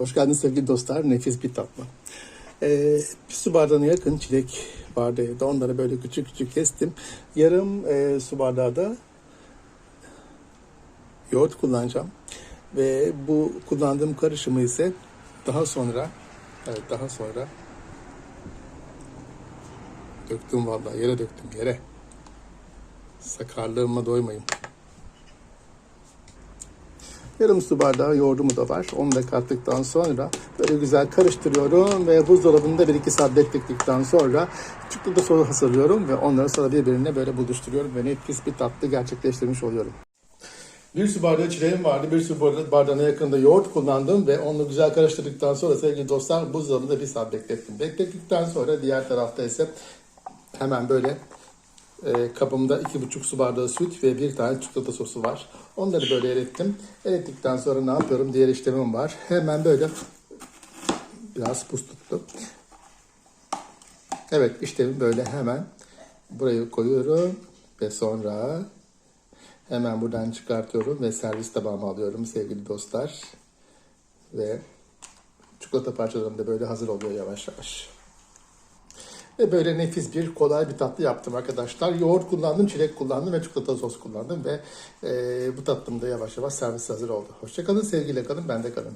Hoş geldiniz sevgili dostlar. Nefis bir tatlı. Ee, bir su bardağına yakın çilek vardı. Onları böyle küçük küçük kestim. Yarım e, su bardağı da yoğurt kullanacağım. Ve bu kullandığım karışımı ise daha sonra evet daha sonra döktüm vallahi yere döktüm yere. Sakarlığıma doymayın. Yarım su bardağı yoğurdumu da var. Onu da kattıktan sonra böyle güzel karıştırıyorum ve buzdolabında 1-2 saat beklettikten sonra çikolata sosu hazırlıyorum ve onları sonra birbirine böyle buluşturuyorum ve nefis bir tatlı gerçekleştirmiş oluyorum. Bir su bardağı çileğim vardı. Bir su bardağı- bardağına yakında yoğurt kullandım ve onu güzel karıştırdıktan sonra sevgili dostlar buzdolabında bir saat beklettim. Beklettikten sonra diğer tarafta ise hemen böyle e, kabımda iki buçuk su bardağı süt ve bir tane çikolata sosu var. Onları böyle erittim. Erittikten sonra ne yapıyorum? Diğer işlemim var. Hemen böyle biraz buz tuttu. Evet işlemim böyle hemen buraya koyuyorum ve sonra hemen buradan çıkartıyorum ve servis tabağıma alıyorum sevgili dostlar. Ve çikolata parçalarım da böyle hazır oluyor yavaş yavaş. Ve böyle nefis bir kolay bir tatlı yaptım arkadaşlar. Yoğurt kullandım, çilek kullandım ve çikolata sos kullandım ve e, bu tatlım da yavaş yavaş servis hazır oldu. Hoşçakalın, sevgiyle kalın, bende kalın.